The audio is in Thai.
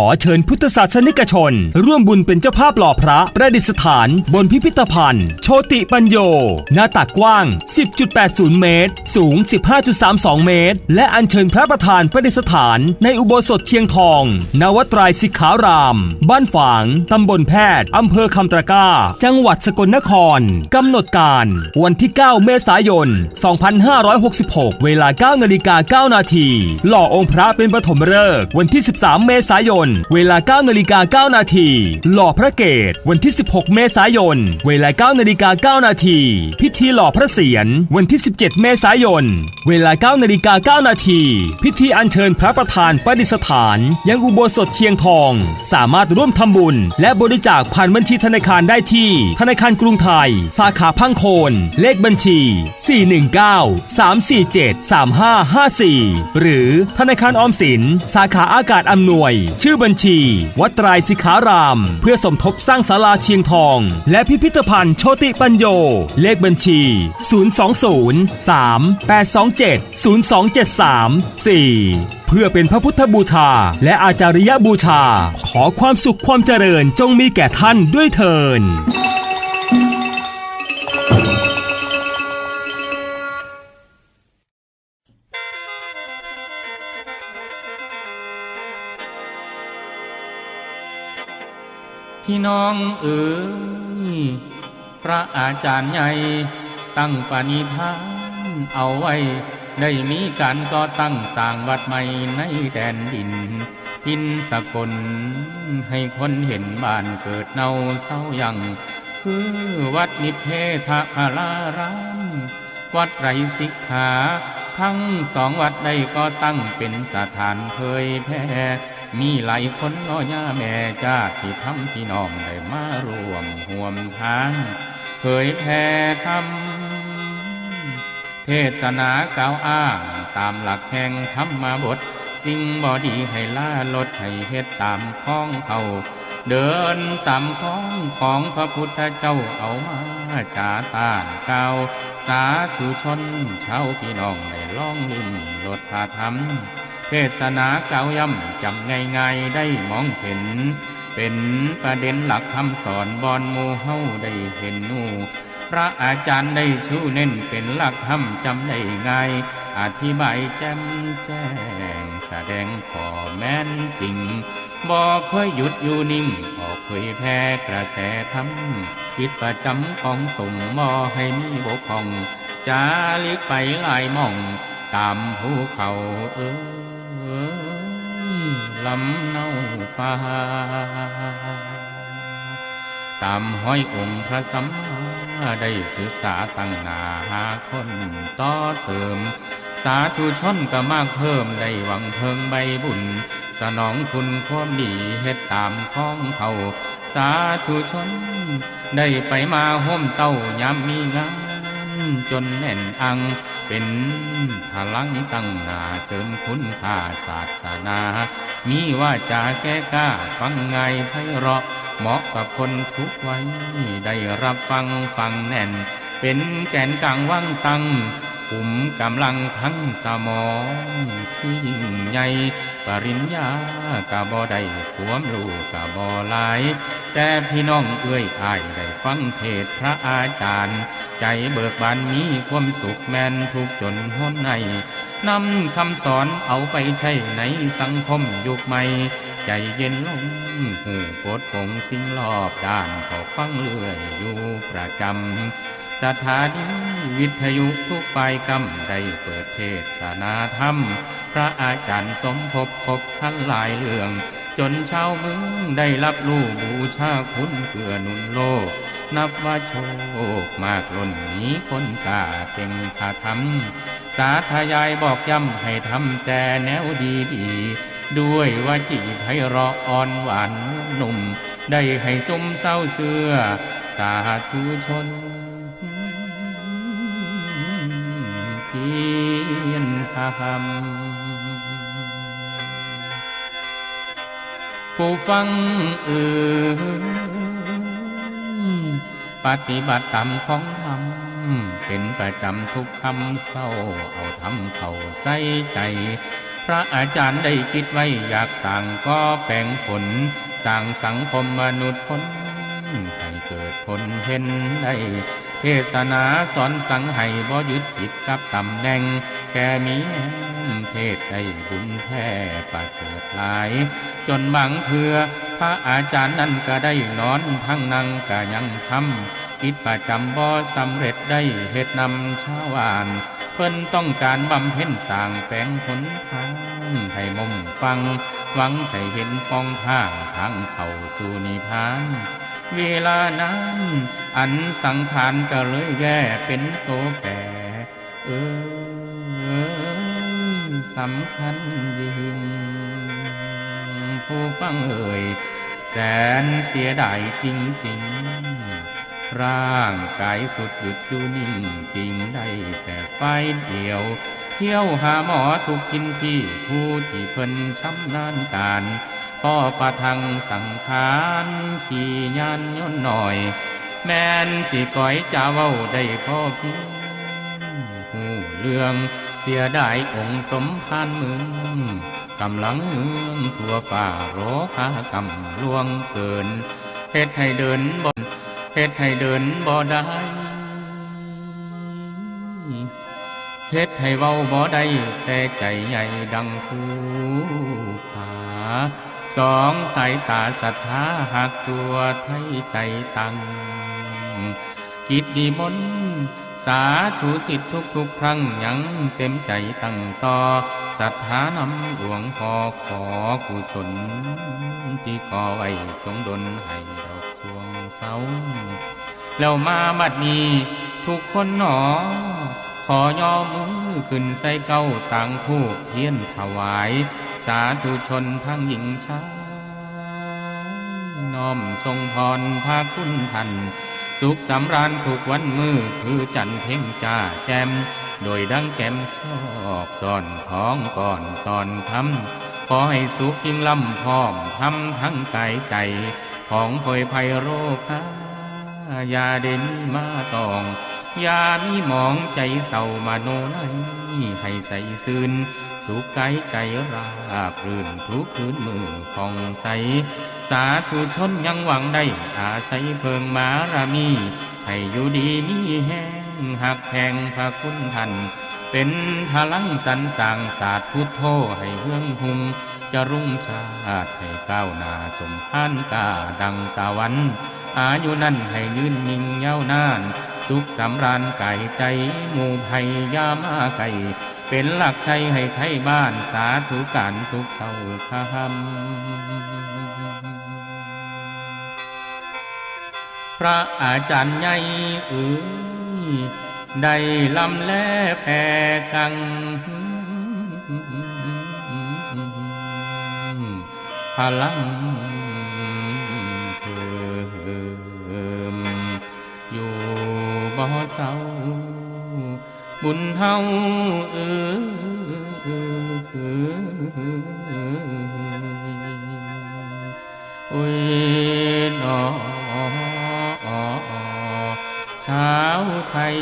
ขอเชิญพุทธศาสนิกชน ร่วมบุญเป็นเจ้าภาพหล่อพระประดิษฐาน บนพิพิธภัณฑ์ โชติปัญโย หน้าตักกว้าง 10.80 เมตร สูง 15.32 เมตร และอัญเชิญพระประธานประดิษฐาน ในอุโบสถเชียงทอง นวตรายสิกขาราม บ้านฝาง ตำบลแพทย์ อำเภอคำตะกร้า จังหวัดสกลนคร กำหนดการ วันที่ 9 เมษายน 2566 เวลา 9 นาฬิกา 9 นาที หล่อองค์พระเป็นปฐมฤกษ์วันที่ 13 เมษายนเวลา9นาฬิกา9นาทีหล่อพระเกศวันที่ 16 เมษายน เวลา9นาฬิกา9นาทีพิธีหล่อพระเศียรวันที่ 17 เมษายน เวลา9นาฬิกา9นาทีพิธีอัญเชิญพระประธานประดิษฐาน ยังอุโบสถเชียงทอง สามารถร่วมทำบุญ และบริจาคผ่านบัญชีธนาคารได้ที่ ธนาคารกรุงไทย สาขาพังโคน เลขบัญชี 419 347 3554 หรือธนาคารออมสิน สาขาอากาศอำนวย ชื่อบัญชี วัดไตรสิขาราม เพื่อสมทบสร้างศาลาเชียงทอง และพิพิธภัณฑ์โชติปัญโย เลขบัญชี 020 3 827 0273 4 เพื่อเป็นพระพุทธบูชา และอาจาริยบูชา ขอความสุขความเจริญจงมีแก่ท่านด้วยเทิน พี่น้องเอ๋ยพระอาจารย์ใหญ่ตั้งปณิธานเอาไว้ ได้มีการก่อตั้งสร้างวัดใหม่ในแดนดิน ทินสกลให้คนเห็นบ้านเกิดเนาเศร้ายัง คือวัดนิเพทพารารามวัดไรสิกขา ทั้งสองวัดได้ก็ตั้งเป็นสถานเผยแพร่ มีหลายคนน้อย่าแม่ญาติธรรมพี่น้องได้มารวมห่วมทางเผยแพร่ธรรมเทศนากล่าวอ้างตามหลักแห่งธรรมบท สิ่งบอดีให้ล่าลดให้เฮ็ดตามข้องเขา เดินตามข้องของพระพุทธเจ้าเอามาจาตาเก่าสาธุชนชาวพี่น้องได้ล่องลิ้มลดพาธรรม เทศนาเก่าย่ำจำง่ายๆได้มองเห็น เป็นประเด็นหลักคำสอนบอนมูเฮาได้เห็นนูพระอาจารย์ได้ชูเน้นเป็นหลักธรรมจำได้ง่าย อธิบายแจ่มแจ้ง แสดงขอแม่นจริงบ่เคยหยุดอยู่นิ่ง ออกเผยแพร่กระแสธรรมคิดประจำของสงฆ์บ่ให้มีบกพร่อง จาลิกไปหลายมอง ตามภูเขาเอ้ย ลำเนาป่าตามห้อยองค์พระสัมมาได้ศึกษาตั้งนาหาคนต่อเติม สาธุชนก็มากเพิ่มได้หวังเพิงใบบุญ สนองคุณความดีเฮ็ดตามข้องเขา สาธุชน ได้ไปมาห่มเต้ายามมีงานจนแน่นอัง เป็นพลังตั้งหนาเสริมคุณค่าศาสนา มีว่าจะแก้กล้าฟังไงไพเราะ เหมาะกับคนทุกวัยได้รับฟังฟังแน่น เป็นแก่นกลางว่างตั้งขุมกำลังทั้งสมองที่ยิ่งใหญ่ ปริญญากะบ่ได้ควมรู้กะบ่หลาย แต่พี่น้องเอื้อยอายได้ฟังเทศพระอาจารย์ ใจเบิกบานมีความสุขแม่นทุกจนห้นในนำคำสอนเอาไปใช้ในสังคมยุคใหม่ใจเย็นลงหูปดปงสิ่งรอบด้านขอฟังเรื่อยอยู่ประจำ สถานีวิทยุทุกฝ่ายกำได้เปิดเทศนาธรรม พระอาจารย์สมภพคบขันหลายเรื่อง จนชาวเมืองได้รับรู้บูชาคุณเกื้อหนุนโลก นับว่าโชคมากล้นนี้คนกล้าเก่งพาทำสาธยายบอกย้ำให้ทำแต่แนวดีดีด้วยว่าจีไพเราะอ่อนหวานหนุ่ม ได้ให้สมเศร้าเสื้อ สาธุชน นธรรมผู้ฟังเอ่ยปฏิบัติตามของธรรมเป็นประจำทุกคำเศร้าเอาทำเข้าใส่ใจ พระอาจารย์ได้คิดไว้อยากสั่งก็แปลงผลสั่งสังคมมนุษย์พ้นให้เกิดผลเห็นได้ เทศนาสอนสังให้บ่ยึดติดกับตำแหน่ง แค่มีแห่งเทศได้บุญแท้ประเสริฐหลาย จนบางเทือพระอาจารย์นั้นก็ได้นอนทั้งนั่งก็ยังทำกิจประจำบ่สำเร็จได้เหตุนำชาวานเพิ่นต้องการบำเพ็ญสร้างแปลงผลทางให้มุมฟัง หวังให้เห็นปองทางทางเข้าสู่นิพพาน เวลานั้น อันสังขารก็เลยแย่เป็นโตแก่เออสำคัญยิ่งผู้ฟังเอ่ยแสนเสียดายจริงๆ ร่างกายสุดหยุดอยู่นิ่งจริงได้แต่ไฟเดียว เที่ยวหาหมอทุกทินที่ผู้ที่เพิ่นช้ำนาญการ พ่อประทังสังขารขี่ยานย่นหน่อย แม่นสิก้อยจะเว้าได้พ่อพียงหูเรื่องเสียดายองค์สมภารเมืองกำลังเฮืองทั่วฝ่าโรคากำลวงเกินเฮ็ดให้เดินบนเฮ็ดให้เดินบ่ได้เฮ็ดให้เว้าบ่ได้แต่ใจใหญ่ดังภูผา สองสายตาศรัทธาหักตัวไทยใจตัง กิจดีมนสาธุสิทธิทุกทุกๆครั้งยังเต็มใจตั้งต่อศรัทธานำหลวงพ่อขอกุศล ที่ก่อไว้จงดลให้ดอกสวงเสาแล้วมาบัดนี้ทุกคนหนอ ขอย่อมือขึ้นใส่เก้าต่างทูกเทียนถวาย สาธุชนทั้งหญิงชายน้อมทรงพรพาคุณท่านสุขสำราญทุกวันมือคือจันเพ่งจ้าแจม โดยดังแกมซอกซ่อนของก่อนตอนคำขอให้สุขยิ่งล่ำพร้อมทำทั้งกายใจ ของพยภัยโรคายาได้มีมาตอง ยามีหมองใจเศร้ามาโนไลให้ใส่ซื่นสุขกใจราบรื่นทุกคืนมือผ่องใส สาธุชนยังหวังได้ อาศัยเพิงมารมี ให้อยู่ดีมีแห้งหักแพงพระคุณท่านเป็นพลังสรรสางศาสตร์พุทโธให้เฮืองหุง จะรุ่งชาติให้ก้าวหน้าสมพานกาดังตะวัน อายุนั่นให้ยืนยิ่งยาวนาน สุขสำราญกายใจหมู่ภัยยามาไกลเป็นหลักชัยให้ไทยบ้านสาธุการทุกเศร้าคำพระอาจารย์ใหญ่เอ๋ยได้ลำแลแผ่กังพลัง เศร้าบุญเฮาเออโอ้ยนอชาวไทย